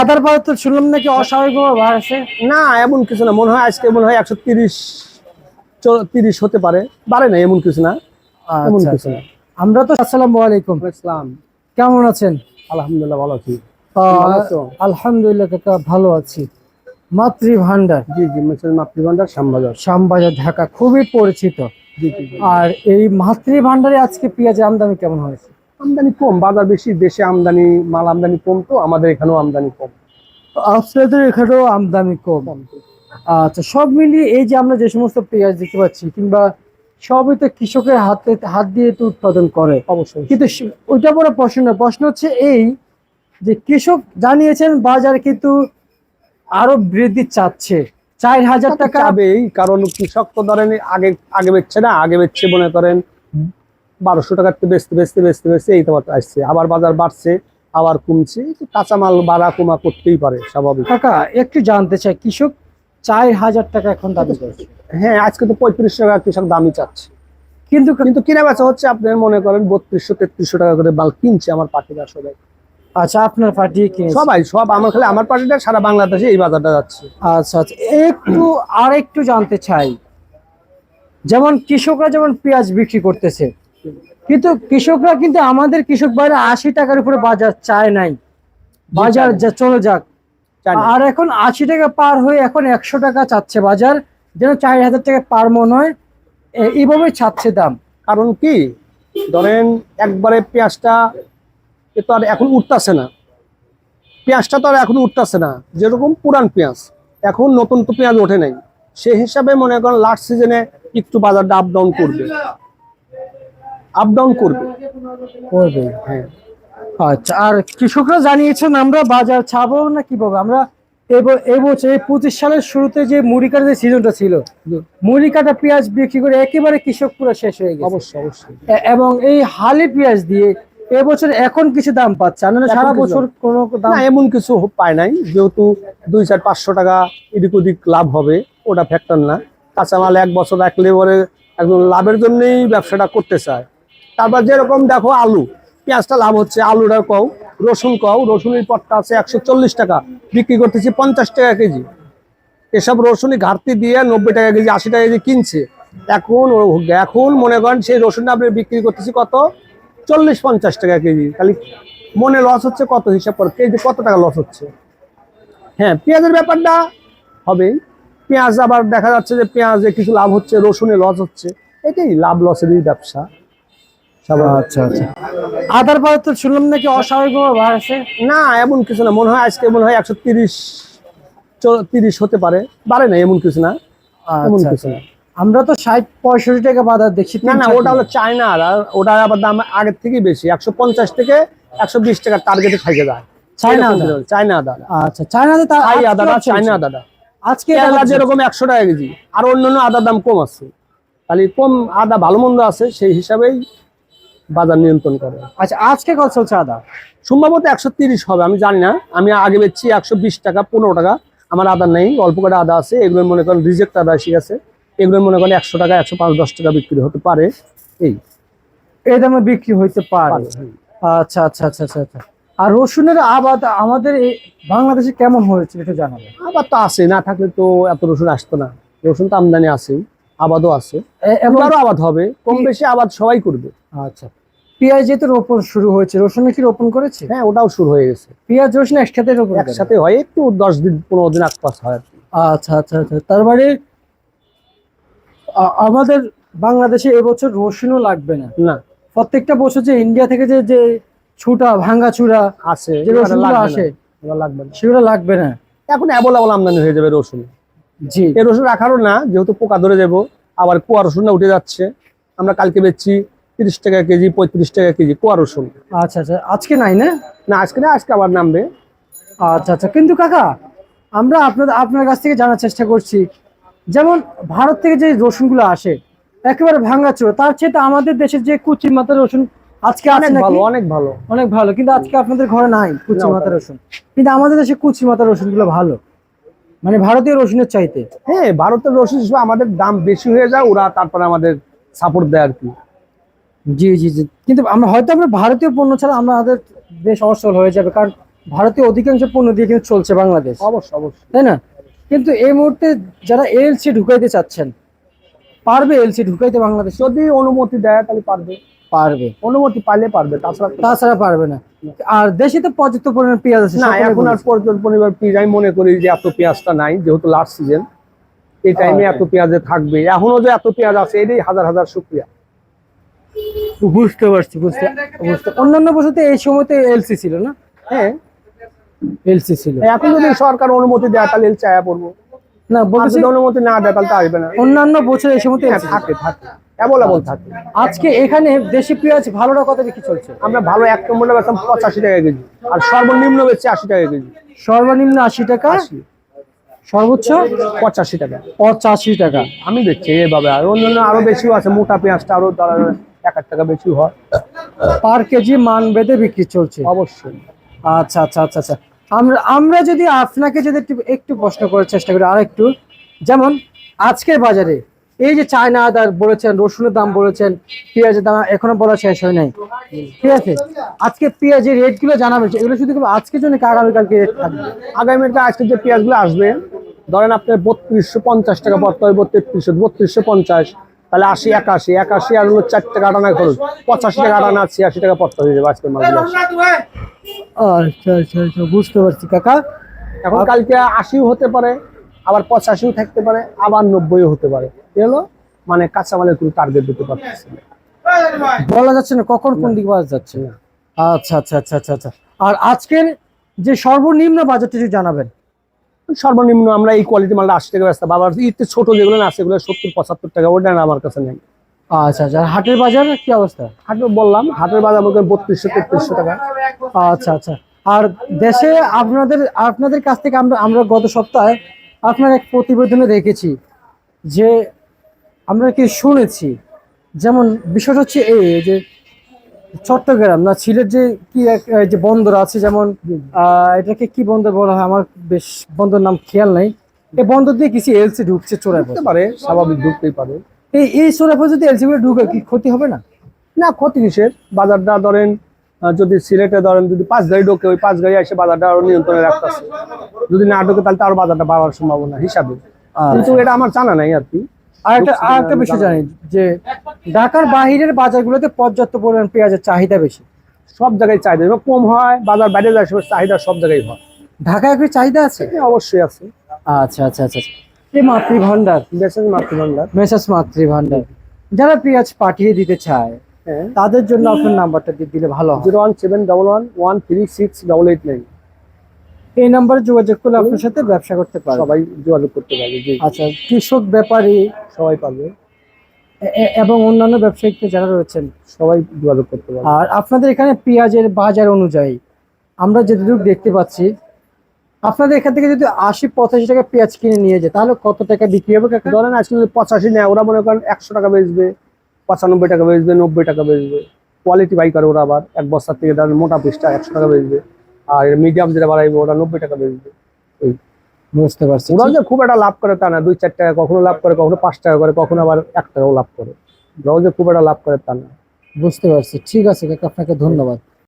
আদার পরে তো শুনলাম নাকি অস্বাভাবিকভাবে বাড়ছে না এমন কিছু না। মনে হয় আজকে মনে হয় একশো তিরিশ তিরিশ হতে পারে। বাড়ে না এমন কিছু না। এমন আচ্ছা, কিছু আচ্ছা। না আমরা তো আসসালামু আলাইকুম। ইসলাম কেমন আছেন? আলহামদুলিল্লাহ ভালো আছি? আলহামদুলিল্লাহ কাকা ভালো আছি। মাতৃ ভান্ডার জি জি মেসেজ মাতৃভান্ডার শ্যামবাজার। শ্যামবাজার ঢাকা খুবই পরিচিত। আর এই মাতৃ ভান্ডারে আজকে পেঁয়াজের আমদানি কেমন হয়েছে? আমদানি কম বাজার বেশি দেশে আমদানি মাল আমদানি কম তো আমাদের এখানেও আমদানি কম। আপনাদের এখানেও আমদানি কম। আচ্ছা সব মিলিয়ে এই যে আমরা যে সমস্ত পেঁয়াজ দেখতে পাচ্ছি কিংবা সবই তো কৃষকের হাতে হাত দিয়ে তো উৎপাদন করে। অবশ্যই। কিন্তু ওইটা বড় প্রশ্ন প্রশ্ন হচ্ছে এই যে কৃষক জানিয়েছেন বাজার কিন্তু আরও বৃদ্ধি চাচ্ছে। চার হাজার টাকা কারণ কৃষক তো ধরেন আগে আগে বেচছে না আগে বেচছে মনে করেন বারোশো টাকার থেকে বেচতে বেচতে বেচতে বেচতে এই তো আসছে। আবার বাজার বাড়ছে আবার কমছে কাঁচামাল বাড়া কমা করতেই পারে স্বাভাবিক। টাকা একটু জানতে চাই কৃষক চার হাজার টাকা এখন দাবি করছে। হ্যাঁ আজকে তো পঁয়ত্রিশ টাকা কৃষক দামই চাচ্ছে। কিন্তু কিন্তু কিনা বেচা হচ্ছে আপনি মনে করেন বত্রিশশো তেত্রিশশো টাকা করে মাল কিনছে আমার পার্টিরা সবাই। আচ্ছা আপনার কিনেছে? সবাই সব আমার খালি আমার পার্টিটা সারা বাংলাদেশে এই বাজারটা যাচ্ছে। আচ্ছা আচ্ছা একটু আর একটু জানতে চাই যেমন কৃষকরা যেমন পেঁয়াজ বিক্রি করতেছে কিন্তু কৃষকরা কিন্তু আমাদের কৃষক বাইরে আশি টাকার উপরে বাজার চায় নাই। বাজার যা চলে যাক। আর এখন আশি টাকা পার হয়ে এখন একশো টাকা চাচ্ছে বাজার যেন চার হাজার টাকা পার মন হয় এইভাবে চাচ্ছে দাম। কারণ কি? ধরেন একবারে পেঁয়াজটা এ তো আর এখন উঠতেছে না। পেঁয়াজটা তো আর এখন উঠতেছে না। যেরকম পুরান পেঁয়াজ এখন নতুন তো পেঁয়াজ ওঠে নাই। সেই হিসাবে মনে করেন লাস্ট সিজনে একটু বাজারটা আপ ডাউন করবে। আপ ডাউন করবে। করবে হ্যাঁ। আচ্ছা আর কৃষকরা জানিয়েছেন আমরা বাজার ছাড়বো না কীভাবে আমরা এবছর এই পঁচিশ সালের শুরুতে যে মুড়ি কাটা যে সিজনটা ছিল মুড়ি কাটা পেঁয়াজ বিক্রি করে একেবারে কৃষক পুরো শেষ হয়ে গেছে। অবশ্যই অবশ্যই। এবং এই হালি পেঁয়াজ দিয়ে এবছর এখন কিছু দাম পাচ্ছে। নাহলে সারা বছর কোনো দাম এমন কিছু পায় নাই। যেহেতু দুই চার পাঁচশো টাকা এদিক ওদিক লাভ হবে ওটা ফ্যাক্টর না। কাঁচামাল এক বছর এক লেবারে একদম লাভের জন্যই ব্যবসাটা করতে চায়। তারপর যেরকম দেখো আলু, পেঁয়াজটা লাভ হচ্ছে, আলুটা কও, রসুন কও, রসুনের পটটা আছে একশো চল্লিশ টাকা, বিক্রি করতেছি পঞ্চাশ টাকা কেজি। এসব রসুনই ঘাটতি দিয়ে নব্বই টাকা কেজি, আশি টাকা কেজি কিনছে। এখন এখন মনে করেন সেই রসুনটা আপনি বিক্রি করতেছি কত? চল্লিশ পঞ্চাশ টাকা কেজি। খালি মনে লস হচ্ছে, কত হিসাব করে, কেজি কত টাকা লস হচ্ছে? হ্যাঁ পেঁয়াজের ব্যাপারটা হবে পেঁয়াজ আবার দেখা যাচ্ছে যে পেঁয়াজে কিছু লাভ হচ্ছে, রসুনে লস হচ্ছে। এটাই লাভ লসেরই ব্যবসা। আচ্ছা আচ্ছা। আদার পরে তো শুনলাম নাকি অস্বাভাবিকভাবে বাড়ছে না এমন কিছু না। মনে হয় আজকে মনে হয় একশো তিরিশ তিরিশ হতে পারে। বাড়ে না এমন কিছু না। এমন আচ্ছা, কিছু আচ্ছা। না। আমরা তো ষাট পঁয়ষট্টি টাকা বাজার দেখছি না না ওটা হলো চায়না আর ওটা আবার দাম আগের থেকেই বেশি। একশো পঞ্চাশ থেকে একশো বিশ টাকার টার্গেটে থেকে যায়। চায়না আদা? চায়না আদা। আচ্ছা চায়না। আদাটা আজকে যেরকম একশো টাকা কেজি আর অন্যান্য আদার দাম কম আছে। খালি কম আদা ভালো মন্দ আছে সেই হিসাবেই বাজার নিয়ন্ত্রণ করে। আচ্ছা আজকে কত চলছে আদা? সম্ভবত একশো তিরিশ হবে আমি জানি না। আমি আগে বেচছি একশো বিশ টাকা পনেরো টাকা। আমার আদা নেই অল্প করে আদা আছে। এগুলো মনে করেন রিজেক্ট আদা এসে গেছে। এগুলো মনে করেন একশো টাকা একশো পাঁচ দশ টাকা বিক্রি হতে পারে। এই। এই দামে বিক্রি হইতে পারে। আচ্ছা আচ্ছা আচ্ছা আচ্ছা আচ্ছা। আর রসুনের আবাদ আমাদের বাংলাদেশে কেমন হয়েছে একটু জানাবেন। আবার তো আছে না থাকলে তো এত রসুন আসতো না। রসুন তো আমদানি আছে আবাদও আছে। এবং এবারও আবাদ হবে কম বেশি আবাদ সবাই করবে। আচ্ছা। পেঁয়াজ যেহেতু রোপণ শুরু হয়েছে রসুনে কি রোপণ করেছে? হ্যাঁ ওটাও শুরু হয়ে গেছে। পেঁয়াজ রসুন একসাথে রোপণ একসাথে হয় একটু দশ দিন পনেরো দিন আশপাশ হয় আচ্ছা আচ্ছা আচ্ছা। তার মানে আমাদের বাংলাদেশে এবছর রসুনও লাগবে না। না। প্রত্যেকটা বছর যে ইন্ডিয়া থেকে যে যে ছুটা ভাঙ্গা আছে যে না, আসে এবার লাগবে না। সেগুলো লাগবে না। এখন অ্যাভেলেবল আমদানি হয়ে যাবে রসুন। জি। এই রসুন রাখারও না যেহেতু পোকা ধরে যাব আবার কুয়া রসুনটা উঠে যাচ্ছে। আমরা কালকে বেচছি তিরিশ টাকা কেজি পঁয়ত্রিশ টাকা কেজি কুয়া রসুন। আচ্ছা আচ্ছা আজকে নাই না? না আজকে না আজকে আবার নামবে। আচ্ছা আচ্ছা কিন্তু কাকা আমরা আপনাদের আপনার কাছ থেকে জানার চেষ্টা করছি যেমন ভারত থেকে যে রসুনগুলো আসে একেবারে ভাঙাচোরা তার চেয়ে তো আমাদের দেশের যে কুচি মাথার রসুন আজকে আছে অনেক ভালো অনেক ভালো। অনেক ভালো কিন্তু আজকে আপনাদের ঘরে নাই কুচি মাথার রসুন। কিন্তু আমাদের দেশে কুচি মাথার রসুনগুলো ভালো। মানে ভারতীয় রসুনের চাইতে। হ্যাঁ ভারতের রসুন হিসেবে আমাদের দাম বেশি হয়ে যায় ওরা তারপরে আমাদের সাপোর্ট দেয় আর কি। জি জি জি। কিন্তু আমরা হয়তো আমরা ভারতীয় পণ্য ছাড়া আমরা আমাদের বেশ অসল হয়ে যাবে কারণ ভারতীয় অধিকাংশ পণ্য দিয়ে কিন্তু চলছে বাংলাদেশ। অবশ্যই অবশ্যই। তাই না? কিন্তু এই মুহূর্তে যারা এলসি ঢুকাইতে চাচ্ছেন পারবে এলসি ঢুকাইতে বাংলাদেশ? যদি অনুমতি দেয় তাহলে পারবে। পারবে। অনুমতি পাইলে পারবে তাছাড়া তাছাড়া পারবে না। আর দেশে তো পর্যাপ্ত পরিমাণ পেঁয়াজ আছে না এখন আর বলছে। পর্যন্ত পরিবার পেঁয়াজ আমি মনে করি যে এত পেঁয়াজটা নাই যেহেতু লাস্ট সিজন এই টাইমে আচ্ছা। এত পেঁয়াজে থাকবে। এখনও যে এত পেঁয়াজ আছে এটাই হাজার হাজার শুক্রিয়া। বুঝতে পারছি বুঝতে বুঝতে অন্যান্য বছরতে এই সময়তে এলসি ছিল না? হ্যাঁ। এলসি ছিল। এখন যদি সরকার অনুমতি দেয় তাহলে এল চায়া পড়ব। না বলছি অনুমতি না দেয় তাহলে তো আসবে না। অন্যান্য বছর এই সময়তে হ্যাঁ। থাকে থাকে। অ্যাভেলেবল থাকে। আজকে এখানে দেশি পেঁয়াজ ভালোটা কত বিক্রি চলছে? আমরা ভালো এক নম্বরে বেচলাম পঁচাশি টাকা কেজি। আর সর্বনিম্ন বেচছি আশি টাকা কেজি। সর্বনিম্ন আশি টাকা? সর্বোচ্চ? পঁচাশি টাকা। পঁচাশি টাকা। আমি দেখছি এভাবে। আর অন্যান্য আরও বেশিও আছে মোটা পেঁয়াজটা আরও এক এক টাকা বেশি হয়। পার কেজি মান বেঁধে বিক্রি চলছে? অবশ্যই। আচ্ছা আচ্ছা আচ্ছা আচ্ছা। আমরা আমরা যদি আপনাকে যদি একটু একটু প্রশ্ন করার চেষ্টা করি আর একটু যেমন আজকের বাজারে এই যে চায়না আদা বলেছেন রসুনের দাম বলেছেন পেঁয়াজের দাম এখনও বলা শেষ হয় নাই। ঠিক আছে? আজকে পেঁয়াজের রেটগুলো জানাবেন এগুলো শুধু আজকের জন্য আগামীকালকে রেট থাকবে? আগামীতে আজকে যে পেঁয়াজগুলো আসবে ধরেন আপনার বত্রিশশো পঞ্চাশ টাকা পড়তে হবে বত্রিশশো বত্রিশশো পঞ্চাশ তাহলে আশি একাশি একাশি আর হলো চার টাকা আটানা খরচ। পঁচাশি টাকা আটানা ছিয়াশি টাকা পড়তে হয়ে যাবে আজকের মালগুলো। আচ্ছা আচ্ছা আচ্ছা বুঝতে পারছি কাকা। এখন কালকে আশিও হতে পারে আবার পঁচাশিও থাকতে পারে আবার নব্বইও হতে পারে। হলো মানে কাঁচামালের কোনো টার্গেট দিতে পারতেছে না। বলা যাচ্ছে না কখন কোন দিকে বাজার যাচ্ছে না। আচ্ছা আচ্ছা আচ্ছা আচ্ছা আচ্ছা। আর আজকের যে সর্বনিম্ন বাজারটা যদি জানাবেন। সর্বনিম্ন আমরা এই কোয়ালিটি মালটা আশি টাকা ব্যস্ত বাবার ইতে ছোট যেগুলো না সেগুলো সত্তর পঁচাত্তর টাকা ওটা আমার কাছে নেই। আচ্ছা আচ্ছা। হাটের বাজার কি অবস্থা? হাটে বললাম হাটের বাজার বলতে বত্রিশশো তেত্রিশশো টাকা। আচ্ছা আচ্ছা। আর দেশে আপনাদের আপনাদের কাছ থেকে আমরা আমরা গত সপ্তাহে আপনার এক প্রতিবেদনে দেখেছি যে আমরা কি শুনেছি? যেমন বিষয়টা হচ্ছে এই যে চট্টগ্রাম না সিলেট যে কি এক যে বন্দর আছে যেমন আহ, এটাকে কি বন্দর বলা হয়? আমার বেশ বন্দর নাম খেয়াল নাই। এই বন্দর দিয়ে কিছু এলসি ঢুকছে চোরাই পারে স্বাভাবিক ঢুকতেই পারে। এই এই চোরাই যদি এলসি গুলো ঢুকে কি ক্ষতি হবে না? না ক্ষতি কিসের বাজারটা ধরেন যদি সিলেটে ধরেন যদি পাঁচ গাড়ি ঢোকে ওই পাঁচ গাড়ি এসে বাজারটা আরও নিয়ন্ত্রণে রাখতেছে। যদি না ঢোকে তাহলে তো আরও বাজারটা বাড়ার সম্ভাবনা হিসাবে। কিন্তু এটা আমার জানা নাই আর কি। আর একটা আর একটা বিষয় জানি যে ঢাকার বাহিরের বাজারগুলোতে পর্যাপ্ত পরিমাণ পেঁয়াজের চাহিদা বেশি। সব জায়গায় চাহিদা এবার কম হয় বাজার বাইরে যায় চাহিদা সব জায়গায় হয়। ঢাকায় কি চাহিদা আছে? হ্যাঁ, অবশ্যই আছে। আচ্ছা আচ্ছা আচ্ছা আচ্ছা। এই মাতৃ ভান্ডার দেশের মাতৃভান্ডার মেসাস মাতৃ ভান্ডার যারা পেঁয়াজ পাঠিয়ে দিতে চায় হ্যাঁ। তাদের জন্য আপনার নাম্বারটা দিয়ে দিলে ভালো হয়। Zero one seven double one one three six double eight nine. এই নাম্বারে যোগাযোগ করলে আপনার সাথে ব্যবসা করতে পারবে। সবাই যোগাযোগ করতে পারবে জি। আচ্ছা কৃষক ব্যাপারী? সবাই পাবে এবং অন্যান্য ব্যবসায়িক যারা রয়েছেন? সবাই যোগাযোগ করতে পারবে। আর আপনাদের এখানে পেঁয়াজের বাজার অনুযায়ী আমরা যেটুকু দেখতে পাচ্ছি আপনাদের এখান থেকে যদি আশি পঁচাশি টাকা পেঁয়াজ কিনে নিয়ে যায় তাহলে কত টাকা বিক্রি হবে? ধরেন আজকে যদি পঁচাশি নেয় ওরা মনে করেন একশো টাকা বেচবে পঁচানব্বই টাকা বেচবে নব্বই টাকা বেচবে। কোয়ালিটি বাই করে ওরা আবার এক বস্তার থেকে ধরেন মোটা পিসটা একশো টাকা বেচবে। আর মিডিয়াম যেটা বাড়াইবে ওরা নব্বই টাকা বেচবে বুঝতে পারছি। ওরা যে খুব একটা লাভ করে তা না দুই চার টাকা কখনো লাভ করে কখনো পাঁচ টাকা করে কখনো আবার এক টাকাও লাভ করে। ওরাও যে খুব একটা লাভ করে তা না। বুঝতে পারছি। ঠিক আছে কাকা আপনাকে ধন্যবাদ।